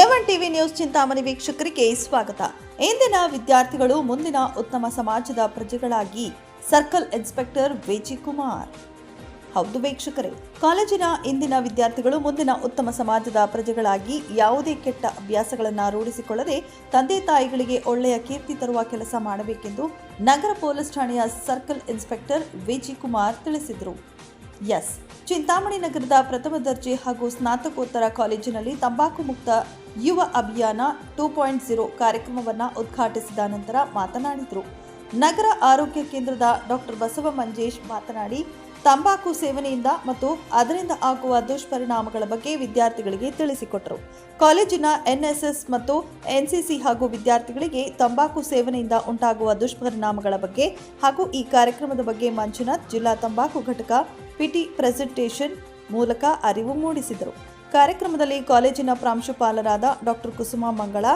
ಎವನ್ TV news Chintamani ವೀಕ್ಷಕರಿಗೆ ಸ್ವಾಗತ. ಇಂದಿನ ವಿದ್ಯಾರ್ಥಿಗಳು ಮುಂದಿನ ಉತ್ತಮ ಸಮಾಜದ ಪ್ರಜೆಗಳಾಗಿ ಸರ್ಕಲ್ ಇನ್ಸ್ಪೆಕ್ಟರ್ ವಿಜಿ ಕುಮಾರ್ ಹೌದು ವೀಕ್ಷಕರೇ, ಕಾಲೇಜಿನ ಇಂದಿನ ವಿದ್ಯಾರ್ಥಿಗಳು ಮುಂದಿನ ಉತ್ತಮ ಸಮಾಜದ ಪ್ರಜೆಗಳಾಗಿ ಯಾವುದೇ ಕೆಟ್ಟ ಅಭ್ಯಾಸಗಳನ್ನು ರೂಢಿಸಿಕೊಳ್ಳದೆ ತಂದೆ ತಾಯಿಗಳಿಗೆ ಒಳ್ಳೆಯ ಕೀರ್ತಿ ತರುವ ಕೆಲಸ ಮಾಡಬೇಕೆಂದು ನಗರ ಪೊಲೀಸ್ ಠಾಣೆಯ ಸರ್ಕಲ್ ಇನ್ಸ್ಪೆಕ್ಟರ್ ವಿಜಿ ಕುಮಾರ್ ತಿಳಿಸಿದರು. ಎಸ್ ಚಿಂತಾಮಣಿ ನಗರದ ಪ್ರಥಮ ದರ್ಜೆ ಹಾಗೂ ಸ್ನಾತಕೋತ್ತರ ಕಾಲೇಜಿನಲ್ಲಿ ತಂಬಾಕು ಮುಕ್ತ ಯುವ ಅಭಿಯಾನ ಟೂ ಪಾಯಿಂಟ್ ಜೀರೋ ಕಾರ್ಯಕ್ರಮವನ್ನು ಉದ್ಘಾಟಿಸಿದ ನಂತರ ಮಾತನಾಡಿದರು. ನಗರ ಆರೋಗ್ಯ ಕೇಂದ್ರದ ಡಾಕ್ಟರ್ ಬಸವ ಮಂಜೇಶ್ ಮಾತನಾಡಿ ತಂಬಾಕು ಸೇವನೆಯಿಂದ ಮತ್ತು ಅದರಿಂದ ಆಗುವ ದುಷ್ಪರಿಣಾಮಗಳ ಬಗ್ಗೆ ವಿದ್ಯಾರ್ಥಿಗಳಿಗೆ ತಿಳಿಸಿಕೊಟ್ಟರು. ಕಾಲೇಜಿನ ಎನ್ಎಸ್ಎಸ್ ಮತ್ತು ಎನ್ಸಿಸಿ ಹಾಗೂ ವಿದ್ಯಾರ್ಥಿಗಳಿಗೆ ತಂಬಾಕು ಸೇವನೆಯಿಂದ ಉಂಟಾಗುವ ದುಷ್ಪರಿಣಾಮಗಳ ಬಗ್ಗೆ ಹಾಗೂ ಈ ಕಾರ್ಯಕ್ರಮದ ಬಗ್ಗೆ ಮಂಜುನಾಥ್, ಜಿಲ್ಲಾ ತಂಬಾಕು ಘಟಕ ಪಿಟಿ ಪ್ರೆಸೆಂಟೇಷನ್ ಮೂಲಕ ಅರಿವು ಮೂಡಿಸಿದರು. ಕಾರ್ಯಕ್ರಮದಲ್ಲಿ ಕಾಲೇಜಿನ ಪ್ರಾಂಶುಪಾಲರಾದ ಡಾಕ್ಟರ್ ಕುಸುಮಾ ಮಂಗಳ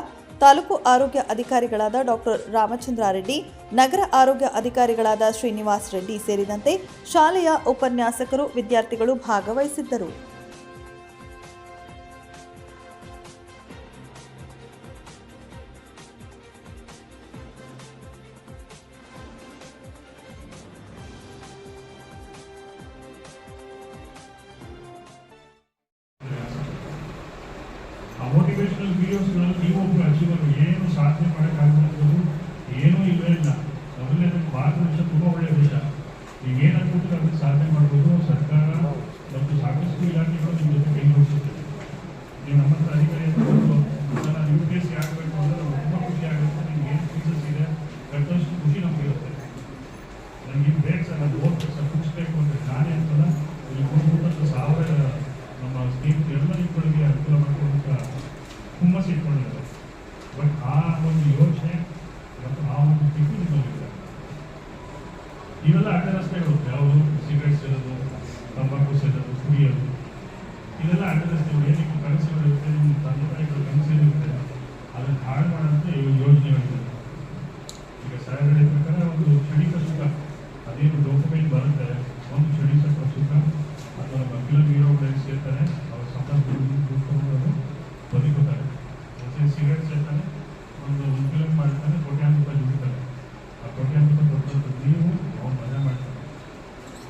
ತಾಲೂಕು ಆರೋಗ್ಯ ಅಧಿಕಾರಿಗಳಾದ ಡಾಕ್ಟರ್ ರಾಮಚಂದ್ರ ರೆಡ್ಡಿ ನಗರ ಆರೋಗ್ಯ ಅಧಿಕಾರಿಗಳಾದ ಶ್ರೀನಿವಾಸ್ ರೆಡ್ಡಿ ಸೇರಿದಂತೆ ಶಾಲೆಯ ಉಪನ್ಯಾಸಕರು, ವಿದ್ಯಾರ್ಥಿಗಳು ಭಾಗವಹಿಸಿದ್ದರು. ಮೋಟಿವೇಶನಲ್ ನೀವು ನೀವೊಬ್ಬರು ಅಚೀವರ್ ಏನು ಸಾಧನೆ ಮಾಡೋಕ್ಕಾಗಿರೋದು ಏನೂ ಇಲ್ಲವೇ ಇಲ್ಲ. ಮೊದಲನೇ ಭಾರತ ದೇಶ ತುಂಬ ಒಳ್ಳೆಯ ದೇಶ. ನೀವು ಏನು ಅನ್ಬಿಟ್ಟು ಅದಕ್ಕೆ ಸಾಧನೆ ಮಾಡ್ಬೋದು. ಸರ್ಕಾರ ಮತ್ತು ಸಾಕಷ್ಟು ಇಲಾಖೆಗಳು ನಿಮ್ಮ ಜೊತೆ ಕೈ ಜೋಡಿಸುತ್ತೆ ನೀವು ನಮ್ಮ ಹತ್ರ ಅಧಿಕಾರಿ ನಾನು ಯು ಪಿ ಎಸ್ ಸಿ ಆಗಬೇಕು ಅಂದರೆ ನಮ್ಗೆ ತುಂಬ ಖುಷಿ ಆಗುತ್ತೆ. ನಿಮ್ಗೆ ಏನು ಫೀಸಸ್ ಇದೆ? ಕಟ್ಟೋಷ್ಟು ಖುಷಿ ನಮ್ಗೆ ಇರುತ್ತೆ. ನನಗೆ ಬೇಕು ಸರ್ ಅದು ಓದ್ಬೇಕು ಸರ್, ಮುಗಿಸ್ಬೇಕು ಅಂದರೆ ನಾನೇ ಅಂತಲ್ಲ. ಇಲ್ಲಿ ಮೂವತ್ತು ಸಾವಿರ ನಮ್ಮ ಸ್ನೇಹಿತರು, ಎಲ್ಲ ನಿಂತ್ಗಳಿಗೆ ಅನುಕೂಲ ಮಾಡ್ಕೊಳ್ಳುವಂಥ ಹುಮ್ಮಸ್ಸು ಇಟ್ಕೊಂಡಿದ್ದಾರೆ ಬಟ್ ಆ ಒಂದು ಯೋಚನೆ ಮತ್ತು ಆ ಒಂದು ಟಿಪ್ಪು ನಿಮ್ಮಲ್ಲಿದೆ ಇವೆಲ್ಲ ಅಡ್ಡ ರಸ್ತೆಗಳು ಯಾವುದು ಸಿಗರೇಟ್ ಸೇರೋದು ತಂಬಾಕು ಸೇರೋದು ಕುಡಿಯೋದು ಇದೆಲ್ಲ ಅಡ್ಡ ರಸ್ತೆಗಳು ಏನಕ್ಕೆ ಕನಸುಗಳಿರುತ್ತೆ ನಿಮ್ಮ ತಂದೆ ತಾಯಿಗಳು ಕನಸಿರುತ್ತೆ ಅದನ್ನು ಹಾಳು ಮಾಡೋಂಥ ಯೋಜನೆಗಳಿದೆ ಈಗ ಸರ್ ಪ್ರಕಾರ ಒಂದು ಕ್ಷಣಿಕ ಸುಖ ಅದೇನು ಡಾಕ್ಯುಮೆಂಟ್ ಬರುತ್ತೆ ಒಂದು ಕ್ಷಣಿಕ ಸುಖ ಮತ್ತೆ ಸಿಗರೆಟ್ ಒಂದು ಒಂದು ಫಿಲಮ್ ಮಾಡ್ತಾನೆ, ಕೋಟ್ಯಾಂತರ ರೂಪಾಯಿ ಆ ಕೋಟ್ಯಾಂತರ ರೂಪಾಯಿ ನೀವು ಅವ್ನು ಮಜಾ ಮಾಡ್ತಾನೆ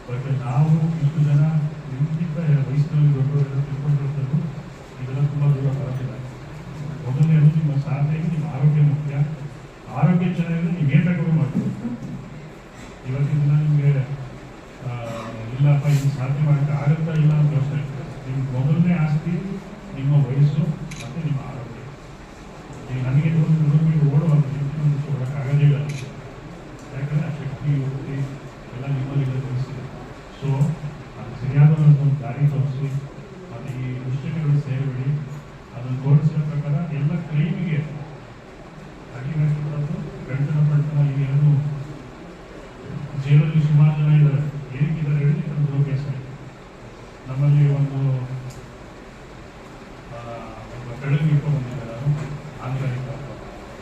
ಬಟ್ ನಾವು ಇಷ್ಟು ಜನ ನಿಮ್ಗಿಂತ ವಯಸ್ಸಿನಲ್ಲಿ ದೊಡ್ಡವರೆಲ್ಲ ತಿಳ್ಕೊಂಡಿರ್ತಾರೆ ಇದೆಲ್ಲ ತುಂಬ ದೂರ ಬರೋದಿಲ್ಲ. ಮೊದಲನೇದು ನಿಮ್ಮ ಸಾಧನೆಗೆ ನಿಮ್ಮ ಆರೋಗ್ಯ ಮುಖ್ಯ. ಆರೋಗ್ಯ ಚೆನ್ನಾಗಿದ್ರೆ ನೀವು ಏನು ಬೇಕಾದ್ರೂ ಮಾಡ್ಬೋದು. ಇವತ್ತಿನ ದಿನ ನಿಮಗೆ ಇಲ್ಲಪ್ಪ, ಇದು ಸಾಧನೆ ಮಾಡೋಕ್ಕೆ ಆಗುತ್ತಾ ಇಲ್ಲ ಅಂತ ಯೋಚನೆ ನಿಮ್ಮ ಮೊದಲನೇ ಆಸ್ತಿ ನಿಮ್ಮ ವಯಸ್ಸು ಮತ್ತು ನಿಮ್ಮ ಆರೋಗ್ಯ. ಈಗ ನನಗೆ ಒಂದು ಕಿಲೋಮೀಟರ್ ಓಡುವಾಗ ನಿಂತು ಓಡೋಕ್ಕಾಗೋದೇ ಇಲ್ಲ ಯಾಕಂದರೆ ಆ ಶಕ್ತಿ ಯುಕ್ತಿ ಎಲ್ಲ ನಿಮ್ಮಲ್ಲಿ ತೋರಿಸಿದೆ ಸೊ ಅದು ಸರಿಯಾದ ಒಂದು ದಾರಿ ತೋರಿಸಿ ಮತ್ತು ಈ ಪುಸ್ತಕಗಳು ಸೇರಿಬಿಡಿ ಅದನ್ನು ತೋರಿಸಿದ ಪ್ರಕಾರ ಎಲ್ಲ ಕ್ಲೈಮಿಗೆ ಅಡಿಮೆಟ್ಟು ಗಂಟನ ಪಟ್ಟಣ ಈ ಎರಡು ಜೈಲಲ್ಲಿ ಸುಮಾರು ಜನ ಇದ್ದಾರೆ ಏನಕ್ಕಿದ್ದಾರೆ ಹೇಳಿ ಒಂದು ಕೇಸ್ ನಮ್ಮಲ್ಲಿ ಒಂದು ಆ, ಒಬ್ಬ ಬೆಳಗ್ಗೆ ಇಟ್ಕೊಂಡು ಬಂದಿದ್ದಾರೆ ಆಂಧ್ರದಿಂದ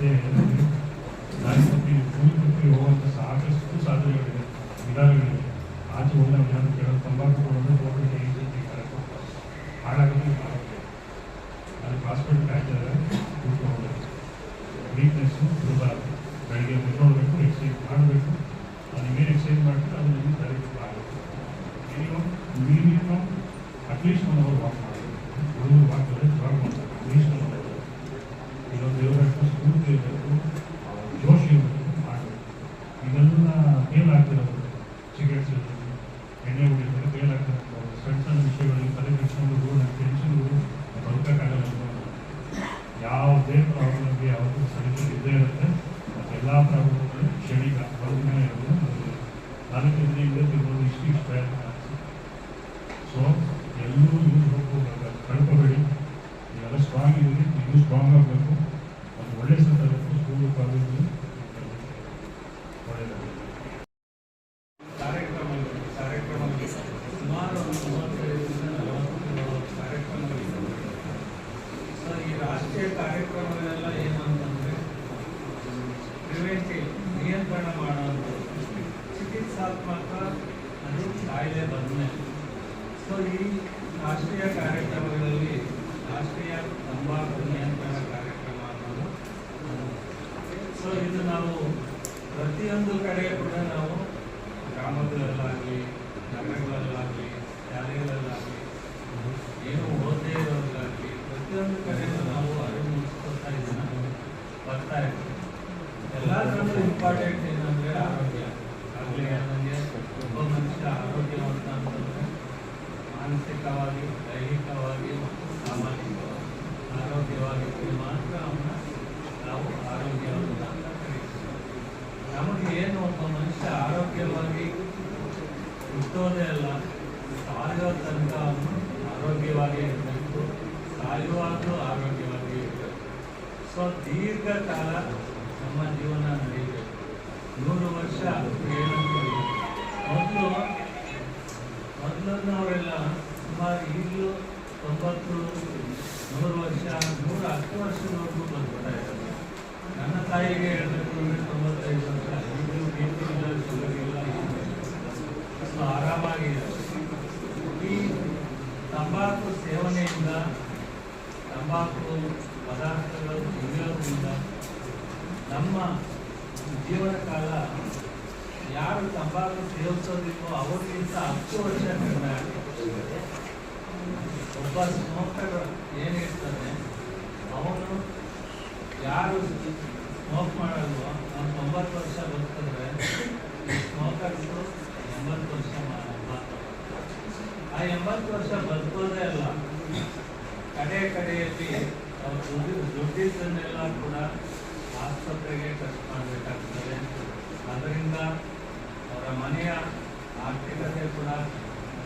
ರಸ್ತೆ ದಾರಿ ತಪ್ಪಿ ಭೂಮಿ ತಪ್ಪಿ ಹೋಗುವಂಥ ಸಾಕಷ್ಟು ಸಾಧನೆಗಳಿದೆ ವಿಧಾನಗಳಿವೆ ಆಚೆ ಹೋದ ವಿಧಾನ ಕೇಳೋದು ತಂಬಾಕು ಕೊಡೋದು ಹೋಗಲಿಕ್ಕೆ ಈ ರೀತಿ ಕೊಡ್ತಾರೆ ಹಾಳಾಗೋದು ನಿಮ್ಮ ಆರೋಗ್ಯ ಅದು ಪಾಸ್ಪೋರ್ಟ್ ಕಾಯ್ತಾರೆ ಕೂತ್ಕೊಂಡು ವೀಕ್ನೆಸ್ಸು ಇರಬಾರ್ದು ಬೆಳಗ್ಗೆ ಮುನ್ನೋಡ್ಬೇಕು ಎಕ್ಸೈಸ್ ಮಾಡಬೇಕು ಅದು ನೀವೇನು ಎಕ್ಸೈಸ್ ಮಾಡ್ತೀರೋ ಅದು ನಿಮಗೆ ತರಬೇಕು ಆಗುತ್ತೆ minimum minimum at least one hour walk ಕಾಯಿಲೆ ಬಂದಮೇಲೆ. ಸೊ ಈ ರಾಷ್ಟ್ರೀಯ ಕಾರ್ಯಕ್ರಮಗಳಲ್ಲಿ ರಾಷ್ಟ್ರೀಯ ತಂಬಾಕು ನಿಯಂತ್ರಣ ಕಾರ್ಯಕ್ರಮ ಅನ್ನೋದು ಸೊ ಇದು ನಾವು ಪ್ರತಿಯೊಂದು ಕಡೆ ಕೂಡ ನಾವು ಗ್ರಾಮಗಳಲ್ಲಾಗಲಿ, ನಗರಗಳಲ್ಲಾಗಲಿ, ಶಾಲೆಗಳಲ್ಲಾಗಲಿ, ಏನು ಓದದೇ ಇರೋದಾಗಲಿ ಪ್ರತಿಯೊಂದು ಕಡೆಯೂ ನಾವು ಅರಿವು ಮೂಡಿಸ್ಕೊತಾ ಇದನ್ನ ಬರ್ತಾ ಇದ್ದೀವಿ. ಎಲ್ಲದರಲ್ಲೂ ಇಂಪಾರ್ಟೆಂಟ್ ಏನಂದರೆ ಆರೋಗ್ಯ. ಆಗಲಿ ನನಗೆ ಒಬ್ಬ ಮನುಷ್ಯ ಆರೋಗ್ಯವಂತ ಅಂತಂದರೆ ಮಾನಸಿಕವಾಗಿ ದೈಹಿಕವಾಗಿ ಮತ್ತು ಸಾಮಾಜಿಕವಾಗಿ ಆರೋಗ್ಯವಾಗಿದ್ದರೆ ಮಾತ್ರ ಅವನ್ನ ನಾವು ಆರೋಗ್ಯವಂತ ಅಂತ ಕರೀತೀವಿ ನಮಗೆ ಏನು ಒಬ್ಬ ಮನುಷ್ಯ ಆರೋಗ್ಯವಾಗಿ ಹುಟ್ಟೋದೇ ಅಲ್ಲ ಸಾಯೋ ತನಕ ಅವನು ಆರೋಗ್ಯವಾಗಿ ಇರಬೇಕು, ಸಾಯುವಾಗಲೂ ಆರೋಗ್ಯವಾಗಿ ಇರಬೇಕು. ಸೊ, ದೀರ್ಘಕಾಲ ನಮ್ಮ ಜೀವನ ನಡೀಬೇಕು. ನೂರು ವರ್ಷ ಏನಂತೀವಿ ಮೊದಲು ಮೊದಲನ್ನವರೆಲ್ಲ ಈಗಲೂ ತೊಂಬತ್ತು, ನೂರು ವರ್ಷ, ನೂರ ಹತ್ತು ವರ್ಷದವರೆಗೂ ಬಂದ್ಬಿಡ್ತಾ ಇದ್ದಾರೆ. ನನ್ನ ತಾಯಿಗೆ ಹೇಳಬೇಕು ಅಂದರೆ ತೊಂಬತ್ತೈದು ವರ್ಷ. ಈಗಲೂ ಬಿ ಪಿ ಇಲ್ಲ ಶುಗರ್ ಇಲ್ಲ ಸೊ ಆರಾಮಾಗಿದೆ ಈ ತಂಬಾಕು ಸೇವನೆಯಿಂದ, ತಂಬಾಕು ಪದಾರ್ಥಗಳು ತಿನ್ನೋದ್ರಿಂದ ನಮ್ಮ ಜೀವನ ಕಾಲ ಯಾರು ತಂಬಾಕು ಸೇವಿಸೋದಿಲ್ವೋ, ಅವರಿಗಿಂತ ಹತ್ತು ವರ್ಷ ಕಡಿಮೆ ಆಗುತ್ತೆ ಒಬ್ಬ ಸ್ಮೋಕರ್ ಏನಿರ್ತಾನೆ ಅವನು ಯಾರು ಸ್ಮೋಕ್ ಮಾಡಲ್ವೋ ಅವ್ನು ತೊಂಬತ್ತು ವರ್ಷ ಬದುಕಿದ್ರೆ ಸ್ಮೋಕರ್ಸು ಎಂಬತ್ತು ವರ್ಷ ಮಾತ್ರ. ಆ ಎಂಬತ್ತು ವರ್ಷ ಬದುಕೋದೇ ಅಲ್ಲ, ಕಡೆ ಕಡೆಯಲ್ಲಿ ಅವ್ರು ದುಡ್ಡು, ದುಡ್ಡಿದ್ದನ್ನೆಲ್ಲ ಕೂಡ ಆಸ್ಪತ್ರೆಗೆ ಖರ್ಚು ಮಾಡಬೇಕಾಗ್ತದೆ ಅದರಿಂದ ಅವರ ಮನೆಯ ಆರ್ಥಿಕತೆ ಕೂಡ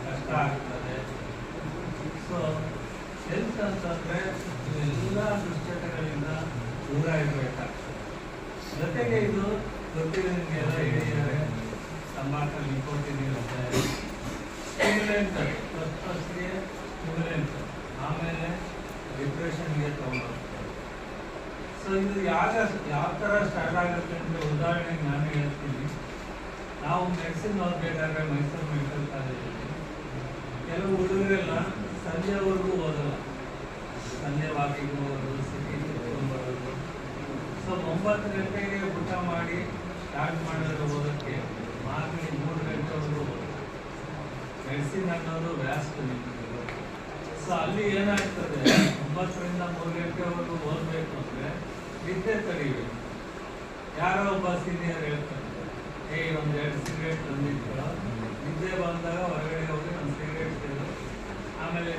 ಕಷ್ಟ ಆಗ್ತದೆ ಸೊ ಹೆಲ್ತ್ ಅಂತಂದರೆ ಎಲ್ಲ ದುಶ್ಚಟಗಳಿಂದ ದೂರ ಇರಬೇಕಾಗ್ತದೆ ಜೊತೆಗೆ ಇದು ಗೊತ್ತಿದೆ ನಿಮಗೆಲ್ಲ ಹೇಳಿದ್ದಾರೆ ತಂಬಾಕು ನಿಕೋಟಿನ್ ಇರುತ್ತೆ ಸ್ಟಿಮ್ಯುಲೆಂಟ್ ಫಸ್ಟ್ ಫಸ್ಟ್ಗೆ ಸ್ಟಿಮ್ಯುಲೆಂಟ್ ಆಮೇಲೆ ಡಿಪ್ರೆಷನ್ಗೆ ತೊಗೊಂಡೋಗ್ತಾರೆ. ಸೊ ಇದು ಯಾವಾಗ ಯಾವ ಥರ ಸ್ಟಾರ್ಟ್ ಆಗುತ್ತೆ ಅಂದರೆ ಉದಾಹರಣೆಗೆ ನಾನು ಹೇಳ್ತೀನಿ. ನಾವು ಮೆಡಿಸಿನ್ ಓದಬೇಕಾದ್ರೆ ಮೈಸೂರು ಮೆಡಿಕಲ್ ಕಾಲೇಜಲ್ಲಿ ಕೆಲವು ಹುಡುಗರೆಲ್ಲ ಸಂಜೆವರೆಗೂ ಓದಲ್ಲ ಸಂಜೆ ವಾಕಿಂಗ್ ಹೋಗೋದು ಸಿಟಿ ಬರೋದು ಸೊ ಒಂಬತ್ತು ಗಂಟೆಗೆ ಊಟ ಮಾಡಿ ಸ್ಟಾರ್ಟ್ ಮಾಡಿದ್ರೆ ಓದೋಕ್ಕೆ ಮಾರ್ನಿಂಗ್ ಮೂರು ಗಂಟೆವರೆಗೂ ಓದೋದು ಮೆಡಿಸಿನ್ ಅನ್ನೋದು ವ್ಯಾಸ್ಟ್ ನಿಂತಿದೆ ಸೊ ಅಲ್ಲಿ ಏನಾಗ್ತದೆ? ಒಂಬತ್ತರಿಂದ ಮೂರು ಗಂಟೆವರೆಗೂ ಓದಬೇಕು ಅಂದರೆ ನಿದ್ದೆ ತಡಿಬೇಕು. ಯಾರೋ ಒಬ್ಬ ಸೀನಿಯರ್ ಹೇಳ್ತಾರೆ ಏ ಒಂದು ಎರಡು ಸಿಗರೇಟ್ ತಂದಿಟ್ಟು ನಿದ್ದೆ ಬಂದಾಗ ಹೊರಗಡೆ ಹೋಗಿ ಒಂದು ಸಿಗರೇಟ್ ಸೇರು ಆಮೇಲೆ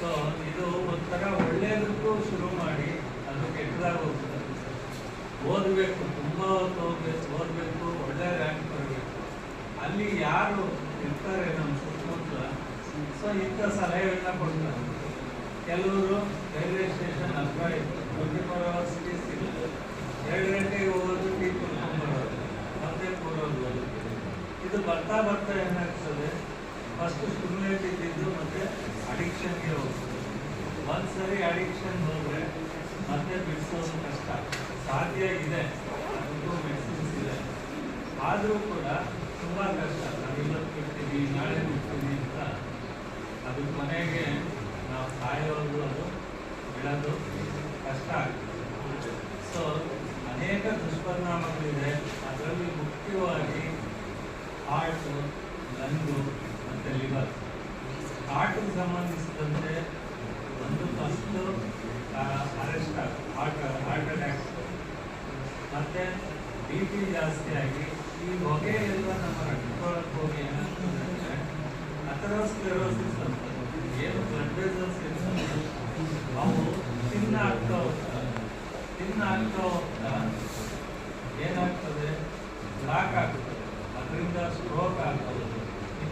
ಸೊ ಇದು ಒಂಥರ ಒಳ್ಳೆಯದಕ್ಕೂ ಶುರು ಮಾಡಿ ಅದು ಕೆಟ್ಟದಾಗ ಹೋಗ್ತದೆ ಓದಬೇಕು, ತುಂಬ ಹೊತ್ತು ಹೋಗ್ಬೇಕು ಓದಬೇಕು, ಒಳ್ಳೆ ರ್ಯಾಂಕ್ ಬರಬೇಕು ಅಲ್ಲಿ ಯಾರು ಇರ್ತಾರೆ ನಮ್ಮ ಸುತ್ತಮುತ್ತ, ಸೊ, ಇಂಥ ಸಲಹೆಗಳನ್ನ ಕೊಡ್ತಾರೆ. ಕೆಲವರು ರೈಲ್ವೆ ಸ್ಟೇಷನ್ ಹತ್ರ ಇತ್ತು ಟ್ವೆಂಟಿ ಫೋರ್ ಎರಡು ಗಂಟೆಗೆ ಹೋಗೋದು ಟೀ ಕುಡ್ಕೊಂಡ್ಬರೋದು ಮತ್ತೆ ಕೂರೋದು. ಇದು ಬರ್ತಾ ಬರ್ತಾ ಏನಾಗ್ತದೆ ಫಸ್ಟ್ ಸ್ಟಿಮ್ಯುಲೇಟ್ ಇದ್ದಿದ್ದು ಮತ್ತೆ ಅಡಿಕ್ಷನ್ಗೆ ಹೋಗ್ತದೆ ಒಂದ್ಸರಿ ಅಡಿಕ್ಷನ್ ಹೋದ್ರೆ ಮತ್ತೆ ಬಿಡಿಸೋದು ಕಷ್ಟ. ಸಾಧ್ಯ ಇದೆ. ಅದಕ್ಕೂ ಮೆಡಿಸಿನ್ಸ್ ಇದೆ. ಆದರೂ ಕೂಡ ತುಂಬ ಕಷ್ಟ. ನಾವು ಇವತ್ತು ಬಿಡ್ತೀವಿ ನಾಳೆ ಬಿಡ್ತೀನಿ ಅಂತ ಅದು ಮನೆಗೆ ನಾವು ಸಾಯೋದು ಅದು, ಬಿಡೋದು ಕಷ್ಟ ಆಗ್ತದೆ. ಸೊ ಅನೇಕ ದುಷ್ಪರಿಣಾಮಗಳಿದೆ. ಅದರಲ್ಲಿ ಮುಖ್ಯವಾಗಿ ಹಾರ್ಟು ಲಂಗು ಮತ್ತು ಲಿವರ್ ಹಾರ್ಟಿಗೆ ಸಂಬಂಧಿಸಿದಂತೆ ಒಂದು first arrest heart heart attack ಮತ್ತು ಬಿ ಪಿ ಆಗಿ ಈ ಹೊಗೆ ಎಲ್ಲ ನಮ್ಮ ರಕ್ತದೊಳಗೆ ಹೋಗಿ ಏನಾಗ್ತದೆ ಅಥರೋಸ್ಕ್ಲೆರೋಸಿಸ್ ಅಂತ. ಏನು ಬ್ಲಡ್ ವೆಸಲ್ಸ್ ಇರ್ತದೆ ಅವು ಚಿನ್ನ ತಿನ್ನ ಆಗ್ತಾ ಹೋಗ್ತಾ ಏನಾಗ್ತದೆ? ಬ್ಲಾಕ್ ಆಗ್ತದೆ. ಅದರಿಂದ ಸ್ಟ್ರೋಕ್ ಆಗ್ತದೆ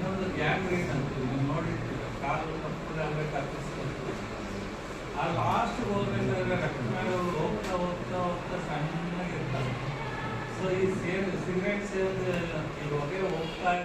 ಇನ್ನೊಂದು ಗ್ಯಾಂಗ್ರೀನ್ ಅಂತ ನೀವು ನೋಡಿರ್ತೀರ. ಕಾಲು ಕಪ್ಪು ಆಗಬೇಕಾಗ್ತದೆ ಆ ಲಾಸ್ಟ್ ಹೋಗ್ಬೇಕಾದ್ರೆ ರಕ್ತನಾಳಗಳು ಹೋಗ್ತಾ ಹೋಗ್ತಾ ಹೋಗ್ತಾ ಸಣ್ಣಗಿರ್ತವೆ ಸೊ ಈ ಸೇವ್, ಸಿಗರೇಟ್ ಸೇವ್ ಈ ಹೊಗೆ ಹೋಗ್ತಾ